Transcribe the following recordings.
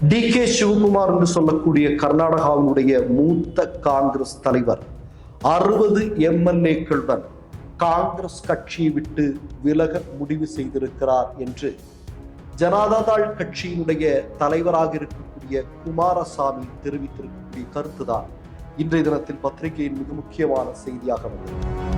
D K Sivakumar என்று சொல்லக்கூடிய கர்நாடகாவினுடைய மூத்த காங்கிரஸ் தலைவர் அறுபது எம்எல்ஏக்களுடன் காங்கிரஸ் கட்சியை விட்டு விலக முடிவு செய்திருக்கிறார் என்று ஜனதாதள் கட்சியினுடைய தலைவராக இருக்கக்கூடிய குமாரசாமி தெரிவித்திருக்கக்கூடிய கருத்துதான் இன்றைய தினத்தில் பத்திரிகையின் மிக முக்கியமான செய்தியாக வந்தது.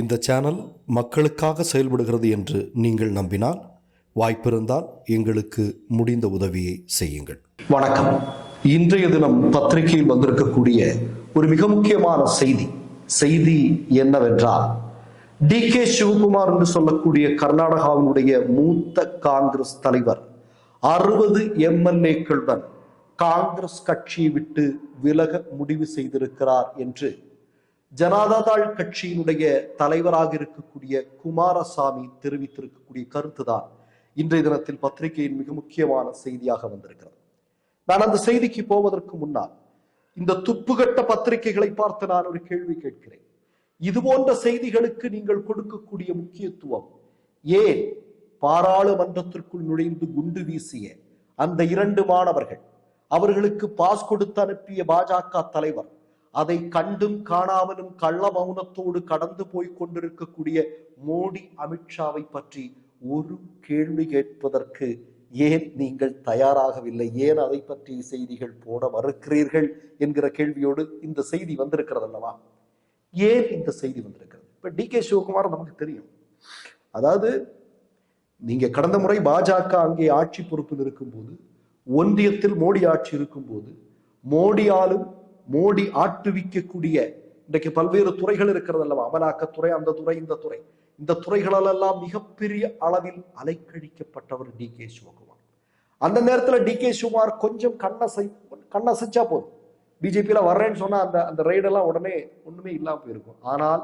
இந்த சேனல் மக்களுக்காக செயல்படுகிறது என்று நீங்கள் நம்பினால் வாய்ப்பிருந்தால் எங்களுக்கு முடிந்த உதவியை செய்யுங்கள். வணக்கம். இன்றைய தினம் பத்திரிகையில் வந்திருக்கக்கூடிய ஒரு மிக முக்கியமான செய்தி. செய்தி என்னவென்றால் டி கே சிவகுமார் என்று சொல்லக்கூடிய கர்நாடகாவினுடைய மூத்த காங்கிரஸ் தலைவர் அறுபது எம்எல்ஏக்களுடன் காங்கிரஸ் கட்சியை விட்டு விலக முடிவு செய்திருக்கிறார் என்று ஜனதாதள் கட்சியினுடைய தலைவராக இருக்கக்கூடிய குமாரசாமி தெரிவித்திருக்கக்கூடிய கருத்துதான் இன்றைய தினத்தில் பத்திரிகையின் மிக முக்கியமான செய்தியாக வந்திருக்கிறது. நான் அந்த செய்திக்கு போவதற்கு முன்னால் இந்த துப்புகட்ட பத்திரிகைகளை பார்த்து நான் ஒரு கேள்வி கேட்கிறேன். இது போன்ற செய்திகளுக்கு நீங்கள் கொடுக்கக்கூடிய முக்கியத்துவம் ஏன் பாராளுமன்றத்திற்குள் நுழைந்து குண்டு வீசிய அந்த இரண்டு மாணவர்கள் அவர்களுக்கு பாஸ் கொடுத்து அனுப்பிய பாஜக தலைவர் அதை கண்டும் காணாமலும் கள்ள மௌனத்தோடு கடந்து போய் கொண்டிருக்கக்கூடிய மோடி அமித்ஷாவை பற்றி ஒரு கேள்வி கேட்பதற்கு ஏன் நீங்கள் தயாராகவில்லை? ஏன் அதை பற்றிய செய்திகள் போட மறுக்கிறீர்கள் என்கிற கேள்வியோடு இந்த செய்தி வந்திருக்கிறது அல்லவா? ஏன் இந்த செய்தி வந்திருக்கிறது? இப்ப டி கே சிவகுமார் நமக்கு தெரியும். அதாவது நீங்க கடந்த முறை பாஜக அங்கே ஆட்சி பொறுப்பில் இருக்கும்போது ஒன்றியத்தில் மோடி ஆட்சி இருக்கும்போது மோடியாலும் மோடி ஆட்டுவிக்கக்கூடிய இன்றைக்கு பல்வேறு துறைகள் இருக்கிறது அல்லவா அமலாக்கத்துறை அந்த துறை இந்த துறை. இந்த துறைகளெல்லாம் மிகப்பெரிய அளவில் அலைக்கழிக்கப்பட்டவர் டி கே சிவகுமார். அந்த நேரத்தில் டி கே சிவகுமார் கொஞ்சம் கண்ணசை கண்ணசைச்சா போதும். பிஜேபியில் வர்றேன்னு சொன்னால் அந்த அந்த ரெய்டெல்லாம் உடனே ஒன்றுமே இல்லாம போயிருக்கும். ஆனால்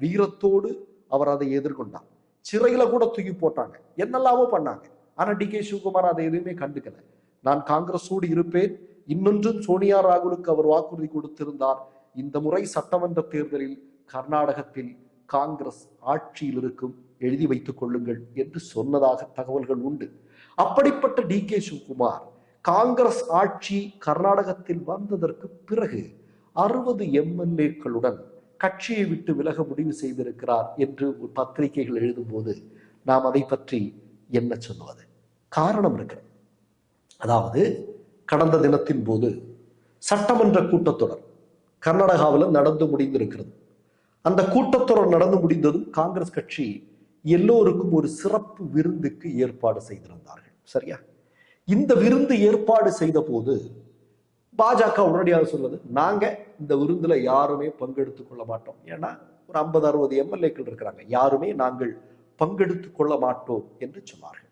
வீரத்தோடு அவர் அதை எதிர்கொண்டார். சிறையில் கூட தூக்கி போட்டாங்க. என்னெல்லாமோ பண்ணாங்க. ஆனால் டி கே சிவகுமார் அதை எதுவுமே கண்டுக்கலை. நான் காங்கிரஸோடு இருப்பேன். இன்னொன்றும் சோனியா ராகுலுக்கு அவர் வாக்குறுதி கொடுத்திருந்தார். இந்த முறை சட்டமன்ற தேர்தலில் கர்நாடகத்தில் காங்கிரஸ் ஆட்சியில் இருக்கும். எழுதி வைத்துக் கொள்ளுங்கள் என்று சொன்னதாக தகவல்கள் உண்டு. அப்படிப்பட்ட டி கே சிவகுமார் காங்கிரஸ் ஆட்சி கர்நாடகத்தில் வந்ததற்கு பிறகு அறுபது எம்எல்ஏக்களுடன் கட்சியை விட்டு விலக முடிவு செய்திருக்கிறார் என்று ஒரு பத்திரிகைகள் எழுதும்போது நாம் அதை பற்றி என்ன சொல்லுவது காரணம் இருக்கிறது. அதாவது கடந்த தினத்தின் போது சட்டமன்ற கூட்டத்தொடர் கர்நாடகாவில் நடந்து முடிந்திருக்கிறது. அந்த கூட்டத்தொடர் நடந்து முடிந்ததும் காங்கிரஸ் கட்சி எல்லோருக்கும் ஒரு சிறப்பு விருந்துக்கு ஏற்பாடு செய்திருந்தார்கள். சரியா? இந்த விருந்து ஏற்பாடு செய்த போது பாஜக உடனடியாக சொல்வது நாங்க இந்த விருந்துல யாருமே பங்கெடுத்துக் கொள்ள மாட்டோம். ஏன்னா ஒரு ஐம்பது அறுபது எம்எல்ஏக்கள் இருக்கிறாங்க. யாருமே நாங்கள் பங்கெடுத்துக் கொள்ள மாட்டோம் என்று சொன்னார்கள்.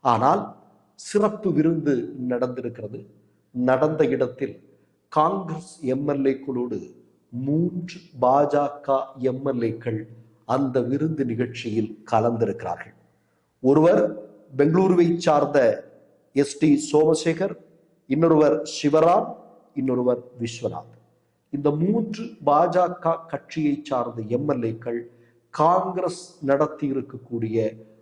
ஆனால் சிறப்பு விருந்து நடந்திருக்கிறது. நடந்த இடத்தில் காங்கிரஸ் எம்எல்ஏக்களோடு மூன்று பாஜக எம்எல்ஏக்கள் அந்த விருந்து நிகழ்ச்சியில் கலந்திருக்கிறார்கள். ஒருவர் பெங்களூருவை சார்ந்த எஸ் டி சோமசேகர் இன்னொருவர் சிவராம் இன்னொருவர் விஸ்வநாத். இந்த மூன்று பாஜக கட்சியை சார்ந்த எம்எல்ஏக்கள் காங்கிரஸ் நடத்தி இருக்கக்கூடிய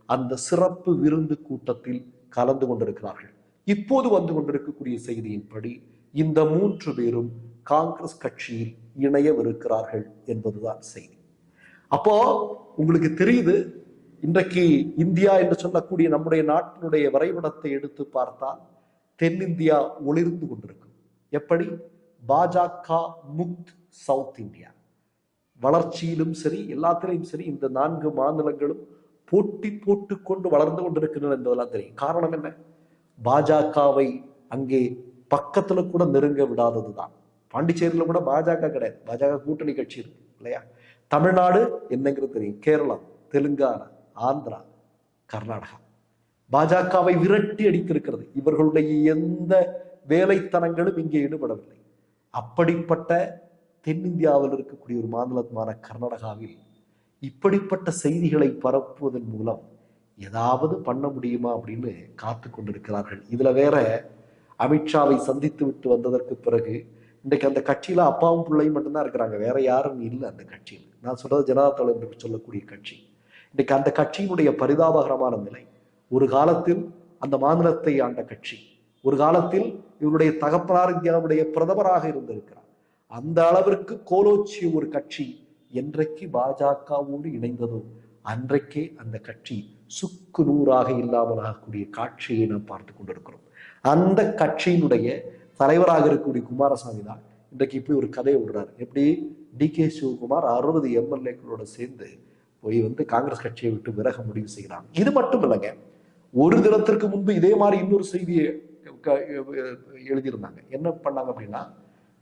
அந்த சிறப்பு விருந்து கூட்டத்தில் கலந்து கொண்டிருக்கிறார்கள். இப்போது வந்து கொண்டிருக்கக்கூடிய செய்தியின்படி இந்த மூன்று பேரும் காங்கிரஸ் கட்சியில் இணையவிருக்கிறார்கள் என்பதுதான் செய்தி. அப்போ உங்களுக்கு தெரியுது இன்றைக்கு இந்தியா என்று சொல்லக்கூடிய நம்முடைய நாட்டினுடைய வரைபடத்தை எடுத்து பார்த்தால் தென்னிந்தியா ஒளிர்ந்து கொண்டிருக்கும். எப்படி? பாஜக முக்த் சவுத் இந்தியா. வளர்ச்சியிலும் சரி எல்லாத்திலையும் சரி இந்த நான்கு மாநிலங்களும் போட்டி போட்டுக்கொண்டு வளர்ந்து கொண்டிருக்கின்றன என்பதெல்லாம் தெரியும். காரணம் என்ன? பாஜகவை அங்கே பக்கத்துல கூட நெருங்க விடாதது தான் பாண்டிச்சேரியில கூட பாஜக கிடையாது. பாஜக கூட்டணி கட்சி இருக்கு இல்லையா? தமிழ்நாடு என்னங்கிறது தெரியும். கேரளா தெலுங்கானா ஆந்திரா கர்நாடகா. பாஜகவை விரட்டி அடித்திருக்கிறது. இவர்களுடைய எந்த வேலைத்தனங்களும் இங்கே ஈடுபடவில்லை. அப்படிப்பட்ட தென்னிந்தியாவில் இருக்கக்கூடிய ஒரு மாநிலமான கர்நாடகாவில் இப்படிப்பட்ட செய்திகளை பரப்புவதன் மூலம் ஏதாவது பண்ண முடியுமா அப்படின்னு காத்து கொண்டிருக்கிறார்கள். இதுல வேற அமித்ஷாவை சந்தித்து விட்டு வந்ததற்கு பிறகு இன்றைக்கு அந்த கட்சியில அப்பாவும் பிள்ளையும் மட்டும்தான் இருக்கிறாங்க. வேற யாரும் இல்லை அந்த கட்சியில். நான் சொல்றது ஜனதாதள் என்று சொல்லக்கூடிய கட்சி. இன்றைக்கு அந்த கட்சியினுடைய பரிதாபகரமான நிலை. ஒரு காலத்தில் அந்த மாநிலத்தை ஆண்ட கட்சி. ஒரு காலத்தில் இவருடைய தகப்பனார் இந்தியாவுடைய பிரதமராக இருந்திருக்கிறார். அந்த அளவிற்கு கோலோச்சிய ஒரு கட்சி என்றைக்கு பாஜகவோடு இணைந்ததோ அன்றைக்கே அந்த கட்சி சுக்கு நூறாக இல்லாமல் ஆகக்கூடிய காட்சியை நாம் பார்த்து கொண்டிருக்கிறோம். அந்த கட்சியினுடைய தலைவராக இருக்கக்கூடிய குமாரசாமி தான் இன்றைக்கு இப்படி ஒரு கதையை விடுறாரு. எப்படி? டி கே சிவகுமார் அறுபது எம்எல்ஏக்களோட சேர்ந்து போய் வந்து காங்கிரஸ் கட்சியை விட்டு விலக முடிவு செய்கிறாங்க இது மட்டும் இல்லைங்க. ஒரு தினத்திற்கு முன்பு இதே மாதிரி இன்னொரு செய்தியை க- எழுதியிருந்தாங்க. என்ன பண்ணாங்க அப்படின்னா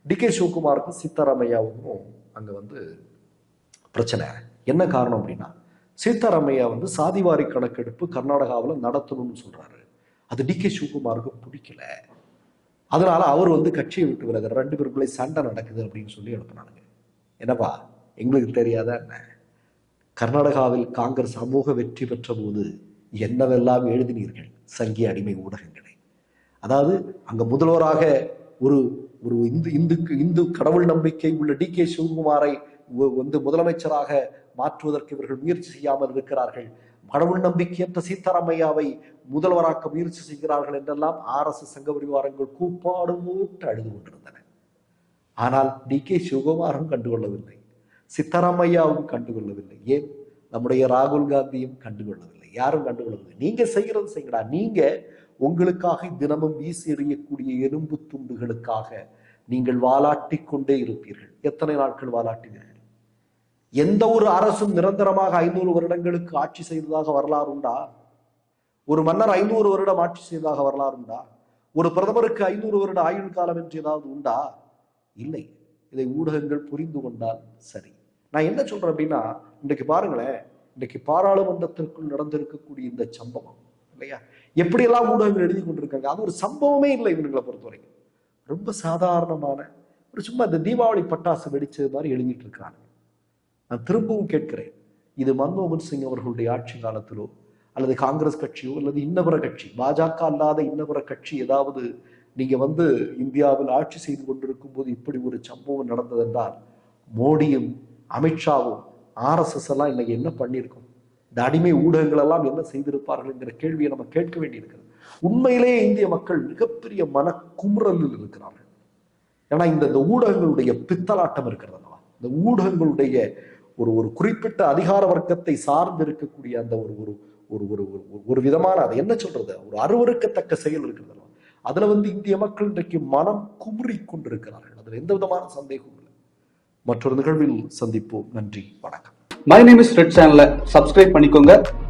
டி கே சிவகுமாருக்கும் சித்தராமையாவுக்கும் அங்க வந்து பிரச்சனை. என்ன காரணம் அப்படின்னா சீதாராமையா வந்து சாதிவாரி கணக்கெடுப்பு கர்நாடகாவில் நடத்தணும்னு சொல்றாரு. அது டி கே சிவகுமாருக்கு பிடிக்கல. அதனால அவர் வந்து கட்சியை விட்டு விலகிறார் ரெண்டு பேருக்குள்ளே சண்டை நடக்குது அப்படின்னு சொல்லி எழுப்பினானுங்க. என்னப்பா எங்களுக்கு தெரியாத என்ன? கர்நாடகாவில் காங்கிரஸ் சமூக வெற்றி பெற்ற போது என்னவெல்லாம் எழுதினீர்கள்? சங்கிய அடிமை ஊடகங்களை. அதாவது அங்க முதல்வராக ஒரு ஒரு இந்து இந்துக்கு இந்து கடவுள் நம்பிக்கை உள்ள டி கே சிவகுமாரை வந்து முதலமைச்சராக மாற்றுவதற்கு இவர்கள் முயற்சி செய்யாமல் இருக்கிறார்கள். கடவுள் நம்பிக்கையற்ற சீத்தாராமையாவை முதல்வராக்க முயற்சி செய்கிறார்கள் என்றெல்லாம் ஆர்எஸ்எஸ் சங்க பரிவாரங்கள் கூப்பாடு மூட்டு அழுது கொண்டிருந்தன. ஆனால் டி கே சிவகுமாரும் கண்டுகொள்ளவில்லை. சித்தராமையாவும் கண்டுகொள்ளவில்லை. ஏன்? நம்முடைய ராகுல் காந்தியும் கண்டுகொள்ளவில்லை. யாரும் கண்டுகொள்ளவில்லை. நீங்க செய்கிறது செய்யடா நீங்க உங்களுக்காக தினமும் வீசி எறியக்கூடிய எலும்பு துண்டுகளுக்காக நீங்கள் வாலாட்டி கொண்டே இருப்பீர்கள். எத்தனை நாட்கள் வாலாட்டினீர்கள் எந்த ஒரு அரசும் நிரந்தரமாக ஐநூறு வருடங்களுக்கு ஆட்சி செய்ததாக வரலாறு உண்டா? ஒரு மன்னர் ஐநூறு வருடம் ஆட்சி செய்ததாக வரலாறு உண்டா? ஒரு பிரதமருக்கு ஐநூறு வருட ஆயுள் காலம் என்று ஏதாவது உண்டா? இல்லை. இதை ஊடகங்கள் புரிந்து கொண்டால் சரி. நான் என்ன சொல்றேன் அப்படின்னா இன்றைக்கு பாருங்களேன் இன்றைக்கு பாராளுமன்றத்திற்குள் நடந்திருக்கக்கூடிய இந்த சம்பவம் இல்லையா? எப்படியெல்லாம் ஊடகங்கள் எழுதி கொண்டிருக்காங்க அது ஒரு சம்பவமே இல்லை இவங்களை பொறுத்தவரைக்கும். ரொம்ப சாதாரணமான ஒரு சும்மா இந்த தீபாவளி பட்டாசு வெடிச்சது மாதிரி எழுதிட்டு இருக்கிறாங்க நான் திரும்பவும் கேட்கிறேன். இது மன்மோகன் சிங் அவர்களுடைய ஆட்சி காலத்திலோ அல்லது காங்கிரஸ் கட்சியோ அல்லது இன்னபிற கட்சி பாஜக அல்லாத இன்னபிற கட்சி ஏதாவது நீங்க வந்து இந்தியாவில் ஆட்சி செய்து கொண்டிருக்கும் போது இப்படி ஒரு சம்பவம் நடந்ததென்றால் மோடியும் அமித்ஷாவும் ஆர்எஸ்எஸ் எல்லாம் இன்னைக்கு என்ன பண்ணியிருக்கும்? இந்த அடிமை ஊடகங்கள் எல்லாம் என்ன செய்திருப்பார்கள் என்கிற கேள்வியை நம்ம கேட்க வேண்டியிருக்கிறது. உண்மையிலேயே இந்திய மக்கள் மிகப்பெரிய மன குமுறலில் இருக்கிறார்கள். ஏன்னா இந்த இந்த ஊடகங்களுடைய பித்தலாட்டம் இருக்கிறது இந்த ஊடகங்களுடைய ஒரு ஒரு குறிப்பிட்ட அதிகார வர்க்கத்தை சார்ந்து இருக்கக்கூடிய அந்த ஒரு ஒரு ஒரு ஒரு ஒரு- ஒரு விதமான அது என்ன சொல்றது? ஒரு அருவருக்கத்தக்க செயல் இருக்கிறது அதுல வந்து இந்திய மக்கள் இன்றைக்கு மனம் குமுறி கொண்டிருக்கிறார்கள். அதுல எந்த விதமான சந்தேகமும் இல்லை. மற்றொரு நிகழ்வில் சந்திப்போம். நன்றி. வணக்கம். மை நேம் இஸ் ரெட் சேனலை சப்ஸ்கிரைப் பண்ணிக்கோங்க.